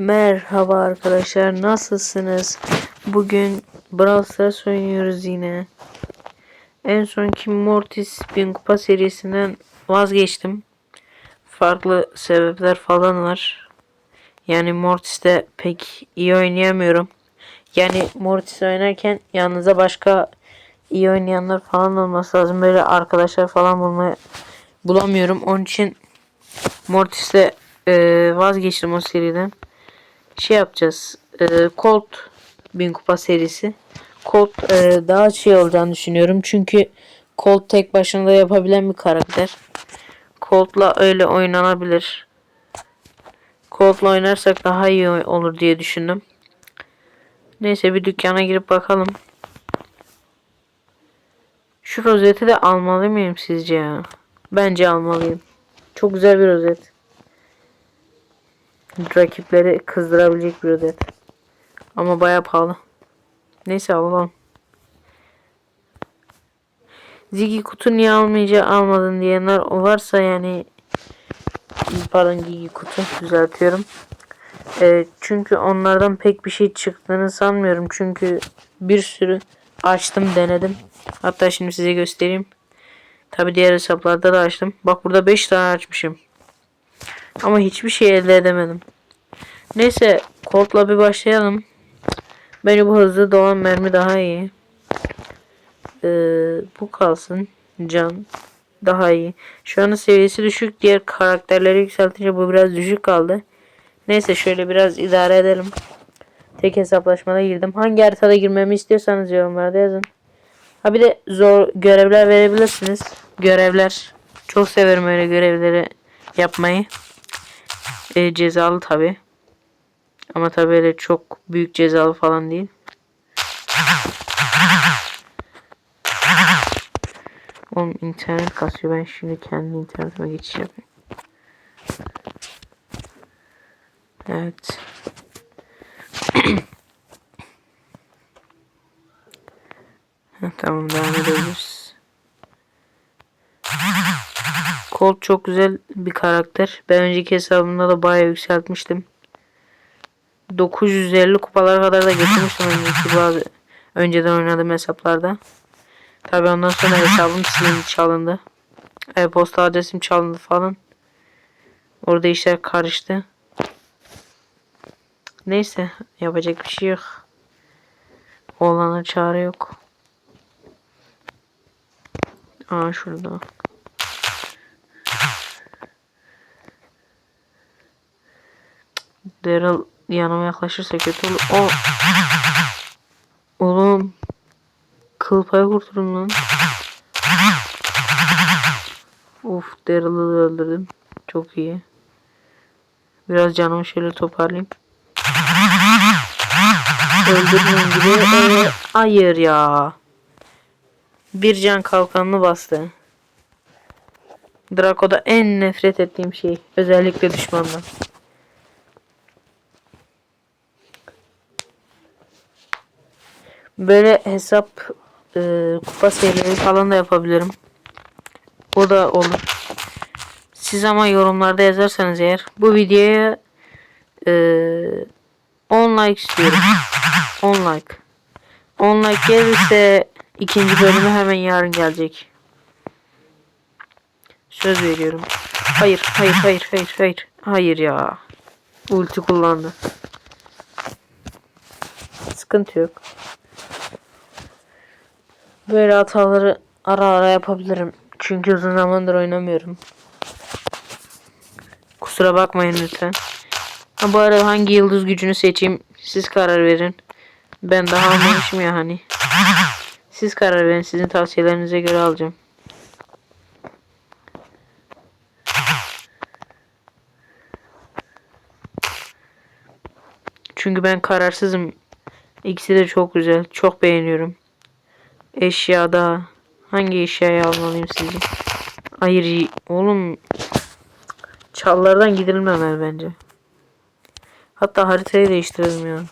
Merhaba arkadaşlar nasılsınız? Bugün Brawl Stars oynuyoruz yine. En sonki Mortis Bin Kupa serisinden vazgeçtim. Farklı sebepler falan var. Yani Mortis'te pek iyi oynayamıyorum. Yani Mortis oynarken yanınıza başka iyi oynayanlar falan olması lazım. Böyle arkadaşlar falan bulmayı bulamıyorum. Onun için Mortis'te eee, vazgeçtim o seriden şey yapacağız. E, Colt bin kupa serisi. Colt e, daha şey olacağını düşünüyorum. Çünkü Colt tek başına da yapabilen bir karakter. Colt'la öyle oynanabilir. Colt'la oynarsak daha iyi olur diye düşündüm. Neyse bir dükkana girip bakalım. Şu rozeti de almalı mıyım sizce ya? Bence almalıyım. Çok güzel bir rozet rakipleri kızdırabilecek bir adet. Ama baya pahalı. Neyse alalım. Ziggy kutu niye almayınca almadın diyenler varsa yani pardon Gigi kutu düzeltiyorum. Ee, çünkü onlardan pek bir şey çıktığını sanmıyorum. Çünkü bir sürü açtım denedim. Hatta şimdi size göstereyim. Tabi diğer hesaplarda da açtım. Bak burada 5 tane açmışım. Ama hiçbir şey elde edemedim. Neyse Colt'la bir başlayalım. Bence bu hızlı dolan mermi daha iyi. Ee, bu kalsın. Can daha iyi. Şu anda seviyesi düşük. Diğer karakterleri yükseltince bu biraz düşük kaldı. Neyse şöyle biraz idare edelim. Tek hesaplaşmada girdim. Hangi haritada girmemi istiyorsanız yorumlarda yazın. Ha bir de zor görevler verebilirsiniz. Görevler. Çok severim öyle görevleri yapmayı. E, cezalı tabi. Ama tabi öyle çok büyük cezalı falan değil. Oğlum internet kasıyor. Ben şimdi kendi internetime geçiş yapayım. Evet. Tamam devam edebiliriz. Colt çok güzel bir karakter. Ben önceki hesabımda da bayağı yükseltmiştim. 950 kupalara kadar da getirmiştim önceki bazı önceden oynadığım hesaplarda. Tabi ondan sonra hesabım silindi çalındı. E-posta adresim çalındı falan. Orada işler karıştı. Neyse yapacak bir şey yok. Oğlana çare yok. Aa şurada. Daryl yanıma yaklaşırsa kötü olur. O Oğlum kıl payı kurtuldum lan. Uf Daryl'ı da öldürdüm. Çok iyi. Biraz canımı şöyle toparlayayım. Öldürdüğüm gibi. Ee, hayır ya. Bir can kalkanını bastı. Draco'da en nefret ettiğim şey. Özellikle düşmandan. Böyle hesap e, kupa serileri falan da yapabilirim. O da olur. Siz ama yorumlarda yazarsanız eğer bu videoya e, 10 like istiyorum. 10 like. 10 like gelirse ikinci bölümü hemen yarın gelecek. Söz veriyorum. Hayır, hayır, hayır, hayır, hayır. Hayır ya. Ulti kullandı. Sıkıntı yok. Böyle hataları ara ara yapabilirim. Çünkü uzun zamandır oynamıyorum. Kusura bakmayın lütfen. Ha, bu arada hangi yıldız gücünü seçeyim siz karar verin. Ben daha almamışım ya hani. Siz karar verin. Sizin tavsiyelerinize göre alacağım. Çünkü ben kararsızım. İkisi de çok güzel. Çok beğeniyorum. Eşyada hangi eşyayı almalıyım sizce? Hayır oğlum çallardan gidilmemeli bence. Hatta haritayı değiştirelim ya.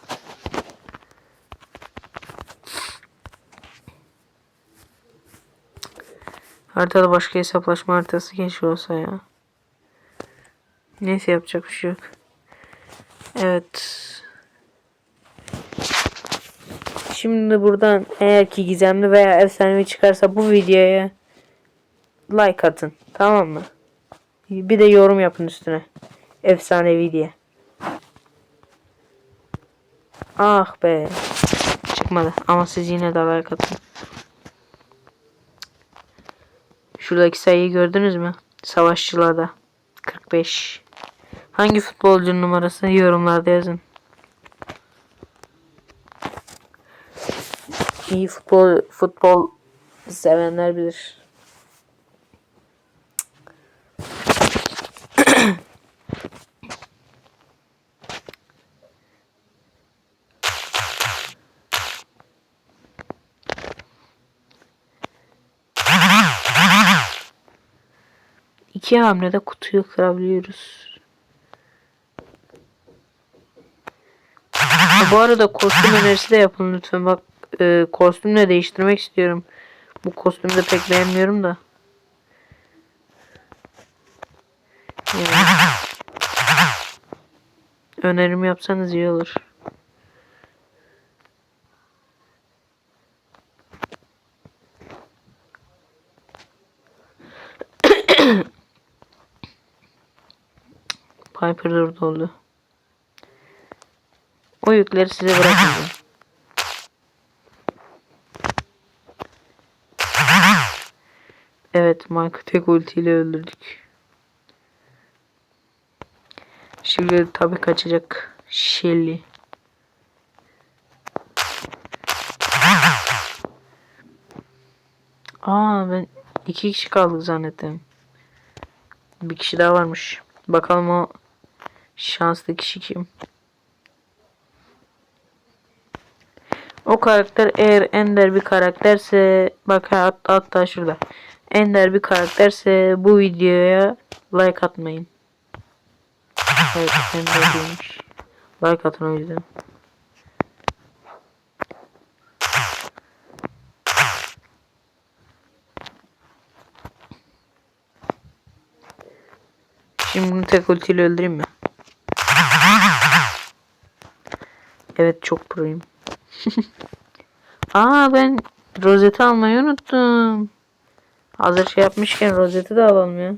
Haritada başka hesaplaşma haritası keşke olsa ya. Neyse yapacak bir şey yok. Evet. Şimdi buradan eğer ki gizemli veya efsanevi çıkarsa bu videoya like atın. Tamam mı? Bir de yorum yapın üstüne. Efsanevi diye. Ah be. Çıkmadı. Ama siz yine de like atın. Şuradaki sayıyı gördünüz mü? Savaşçılarda. 45. Hangi futbolcunun numarası yorumlarda yazın. İyi futbol futbol sevenler bilir. İki hamlede kutuyu kırabiliyoruz. Bu arada kostüm önerisi de yapın lütfen. Bak e, kostümle değiştirmek istiyorum. Bu kostümü de pek beğenmiyorum da. Yani. Önerim yapsanız iyi olur. Piper durdu oldu. O yükleri size bırakacağım. Evet Mike'ı tek ultiyle öldürdük. Şimdi tabi kaçacak Shelly. Aa ben iki kişi kaldık zannettim. Bir kişi daha varmış. Bakalım o şanslı kişi kim? O karakter eğer ender bir karakterse bak hat, hatta şurada. Ender bir karakterse bu videoya like atmayın. Evet ender değilmiş. Like atın o yüzden. Şimdi bunu tek ultiyle öldüreyim mi? Evet çok proyum. Aa ben rozeti almayı unuttum. Hazır şey yapmışken rozeti de alalım ya.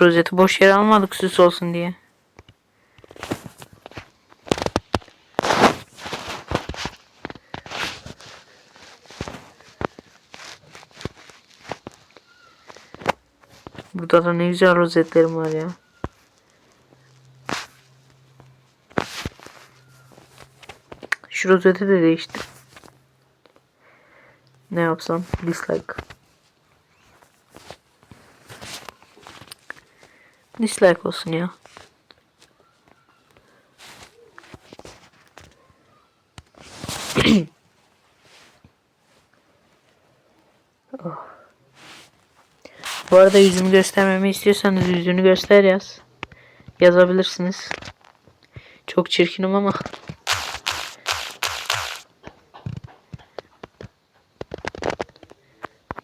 Rozeti boş yere almadık süs olsun diye. Burada da ne güzel rozetlerim var ya. Şu rozeti de değiştir. Ne yapsam? Dislike. Dislike olsun ya. Oh. Bu arada yüzümü göstermemi istiyorsanız yüzünü göster yaz. Yazabilirsiniz. Çok çirkinim ama.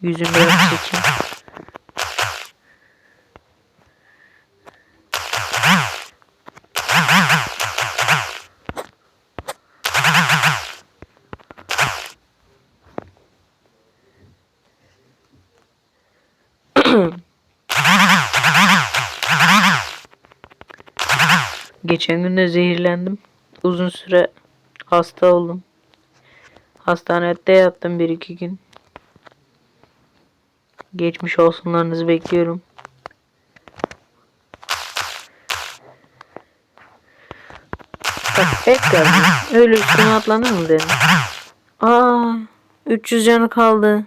Yüzüm biraz çirkin. Geçen gün de zehirlendim. Uzun süre hasta oldum. Hastanede yattım bir iki gün. Geçmiş olsunlarınızı bekliyorum. Bak tekrar öyle üstüne atlanır mı dedim. Aa 300 canı kaldı.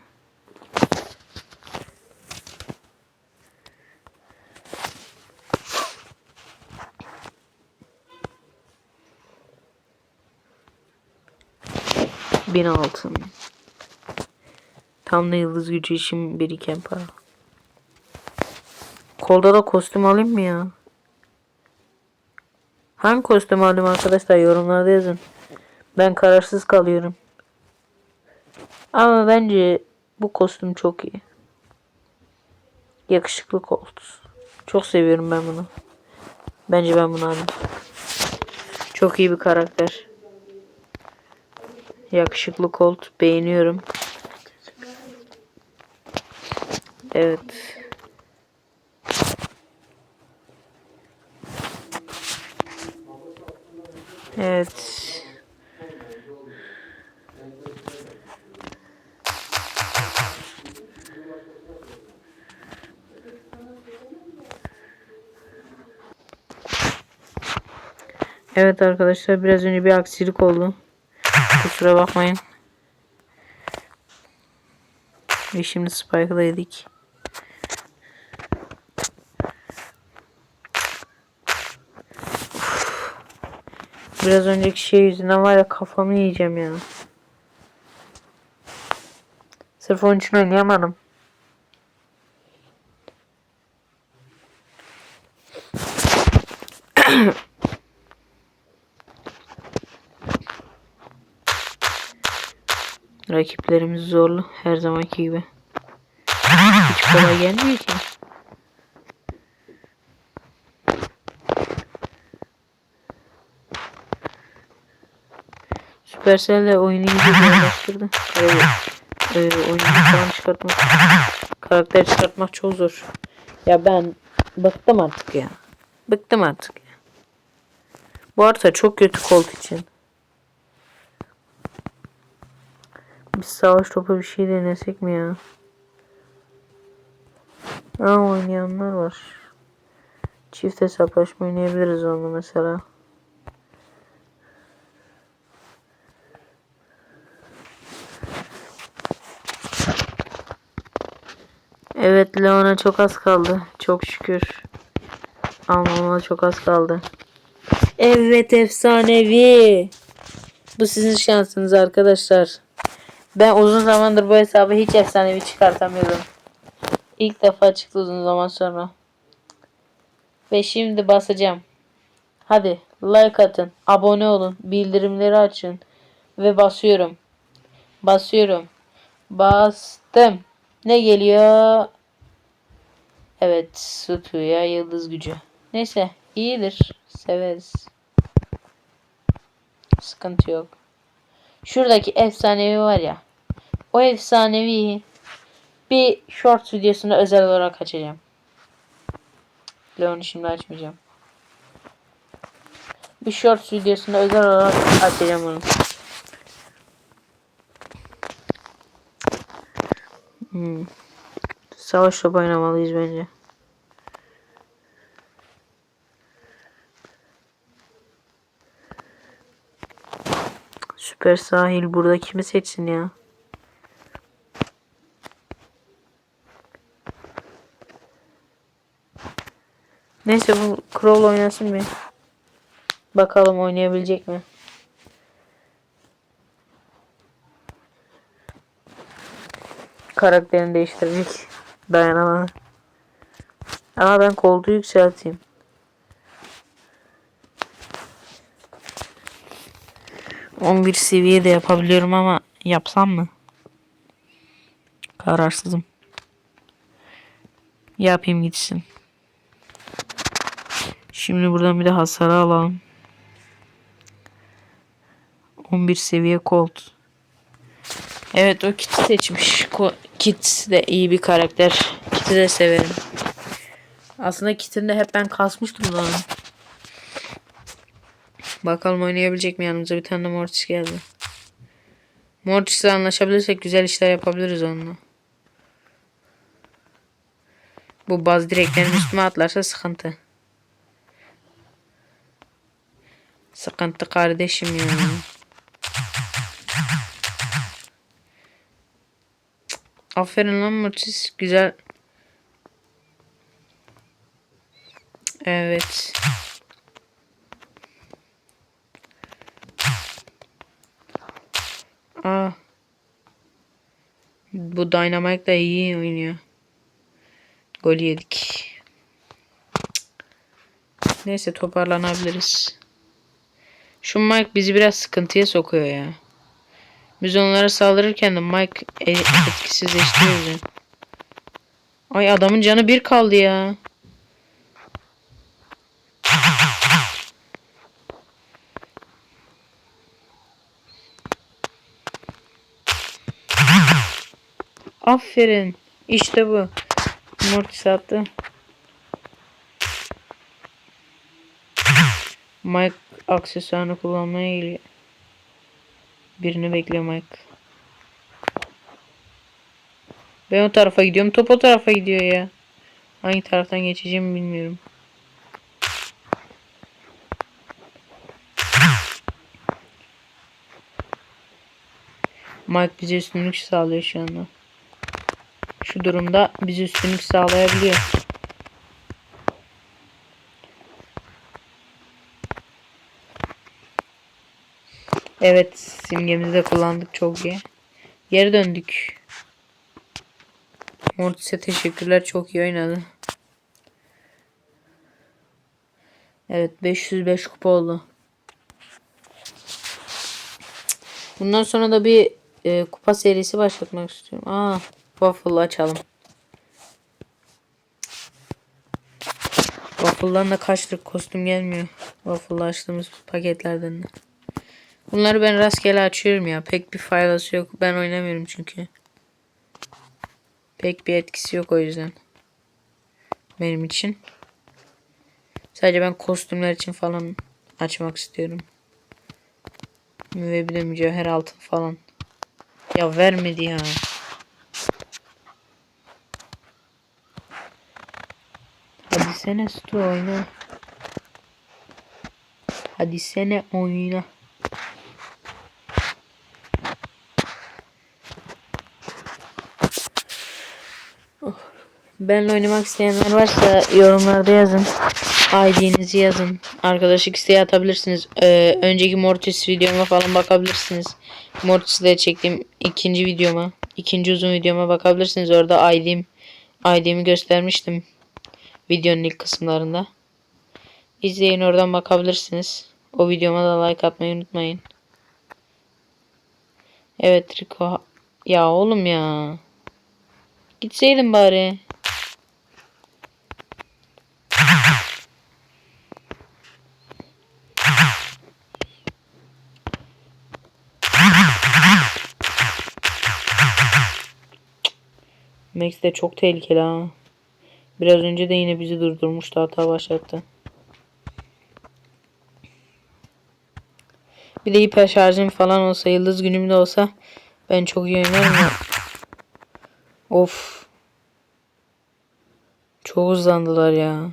Bin altın. Tam da yıldız gücü için biriken para. Kolda da kostüm alayım mı ya? Hangi kostüm alayım arkadaşlar yorumlarda yazın. Ben kararsız kalıyorum. Ama bence bu kostüm çok iyi. Yakışıklı koltuğu. Çok seviyorum ben bunu. Bence ben bunu alayım. Çok iyi bir karakter. Yakışıklı Colt beğeniyorum. Evet. Evet. Evet arkadaşlar biraz önce bir aksilik oldu. Kusura bakmayın. Ve şimdi Spike'ı Biraz önceki şey yüzünden var ya kafamı yiyeceğim ya. Sırf onun için oynayamadım. Rakiplerimiz zorlu her zamanki gibi. Hiç kolay gelmiyor ki. Supercell de oyunu iyice zorlaştırdı. Evet. Ee, oyunu falan çıkartmak, karakter çıkartmak çok zor. Ya ben bıktım artık ya. Bıktım artık ya. Bu arada çok kötü Colt için. Biz savaş topu bir şey denesek mi ya? Aa oynayanlar var. Çift hesaplaşma oynayabiliriz onunla mesela. Evet Leon'a çok az kaldı. Çok şükür. Almama çok az kaldı. Evet efsanevi. Bu sizin şansınız arkadaşlar. Ben uzun zamandır bu hesabı hiç efsanevi çıkartamıyordum. İlk defa çıktı uzun zaman sonra. Ve şimdi basacağım. Hadi like atın, abone olun, bildirimleri açın ve basıyorum. Basıyorum. Bastım. Ne geliyor? Evet, Sutu'ya yıldız gücü. Neyse, iyidir. Severiz. Sıkıntı yok. Şuradaki efsanevi var ya. O efsanevi bir short videosunda özel olarak açacağım. Leon'u şimdi açmayacağım. Bir short videosunda özel olarak açacağım onu. Savaş topu oynamalıyız bence. Süper sahil burada kimi seçsin ya? Neyse bu Crow oynasın bir. Bakalım oynayabilecek mi? Karakterini değiştirecek. Dayanamadı. Ama ben koltuğu yükselteyim. On bir seviye de yapabiliyorum ama yapsam mı? Kararsızım. Yapayım gitsin. Şimdi buradan bir de hasarı alalım. 11 seviye Colt. Evet o Kit'i seçmiş. Ko- Kit de iyi bir karakter. Kit'i de severim. Aslında Kit'in de hep ben kasmıştım lan. Bakalım oynayabilecek mi yanımıza bir tane de Mortis geldi. Mortis'le anlaşabilirsek güzel işler yapabiliriz onunla. Bu baz direklerin üstüme atlarsa sıkıntı. Sıkıntı kardeşim ya. Aferin lan Mortis. Güzel. Evet. Aa. Bu Dynamite da iyi oynuyor. Gol yedik. Neyse toparlanabiliriz. Şu Mike bizi biraz sıkıntıya sokuyor ya. Biz onlara saldırırken de Mike e, etkisizleşti o yüzden. Ay adamın canı bir kaldı ya. Aferin. İşte bu. Mortis attı. Mike aksesuarını kullanmaya geliyor. Birini bekliyor Mike. Ben o tarafa gidiyorum. Top o tarafa gidiyor ya. Hangi taraftan geçeceğimi bilmiyorum. Mike bize üstünlük sağlıyor şu anda. Şu durumda bize üstünlük sağlayabiliyor. Evet simgemizi de kullandık çok iyi. Geri döndük. Mortis'e teşekkürler çok iyi oynadı. Evet 505 kupa oldu. Bundan sonra da bir e, kupa serisi başlatmak istiyorum. Aa, waffle açalım. Waffle'dan da kaçlık kostüm gelmiyor. Waffle açtığımız paketlerden de. Bunları ben rastgele açıyorum ya. Pek bir faydası yok. Ben oynamıyorum çünkü. Pek bir etkisi yok o yüzden. Benim için. Sadece ben kostümler için falan açmak istiyorum. Ve bir de mücevher altın falan. Ya vermedi ya. Hadi sene Stu oyna. Hadi sene oyna. Oh. Benle oynamak isteyenler varsa yorumlarda yazın. ID'nizi yazın. Arkadaşlık isteği atabilirsiniz. Ee, önceki Mortis videoma falan bakabilirsiniz. Mortis'le çektiğim ikinci videoma, ikinci uzun videoma bakabilirsiniz. Orada ID'm, ID'mi göstermiştim. Videonun ilk kısımlarında. İzleyin oradan bakabilirsiniz. O videoma da like atmayı unutmayın. Evet Rico. Ya oğlum ya. Gitseydin bari. Max de çok tehlikeli ha. Biraz önce de yine bizi durdurmuştu hata başlattı. Bir de hiper şarjım falan olsa yıldız günümde olsa ben çok iyi oynarım ya. Of. Çok hızlandılar ya.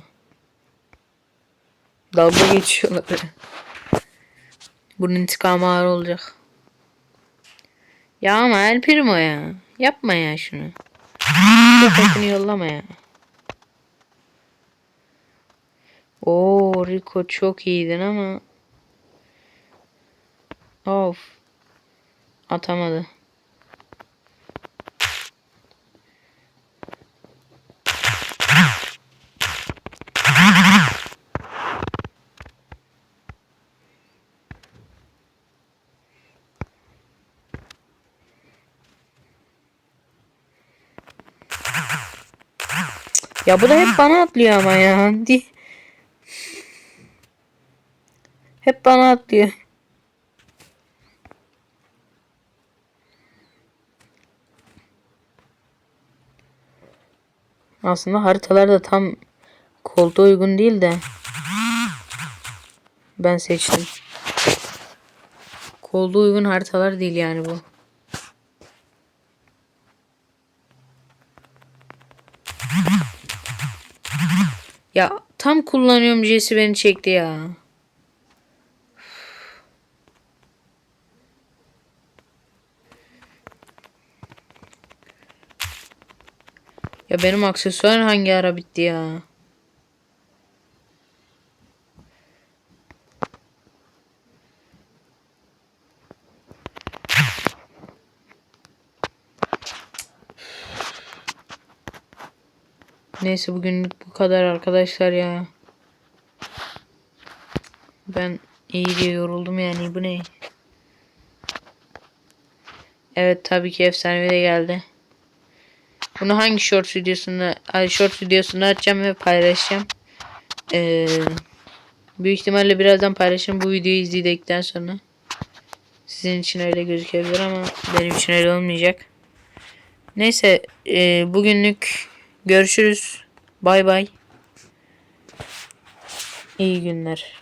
Dalga geçiyorlar. Bunun intikamı ağır olacak. Ya ama El Primo ya. Yapma ya şunu. Kafasını yollama ya. Oo Rico çok iyiydin ama. Of. Atamadı. Ya bu da hep bana atlıyor ama ya. Hep bana atlıyor. Aslında haritalar da tam koltuğa uygun değil de ben seçtim. Koltuğa uygun haritalar değil yani bu. Ya tam kullanıyorum Jesse beni çekti ya. Ya benim aksesuar hangi ara bitti ya? Neyse bugünlük bu kadar arkadaşlar ya. Ben iyi diye yoruldum yani bu ne? Evet tabii ki efsanevi de geldi. Bunu hangi short videosunda, ay short videosunda açacağım ve paylaşacağım. Ee, büyük ihtimalle birazdan paylaşırım bu videoyu izledikten sonra. Sizin için öyle gözükebilir ama benim için öyle olmayacak. Neyse e, bugünlük görüşürüz. Bay bay. İyi günler.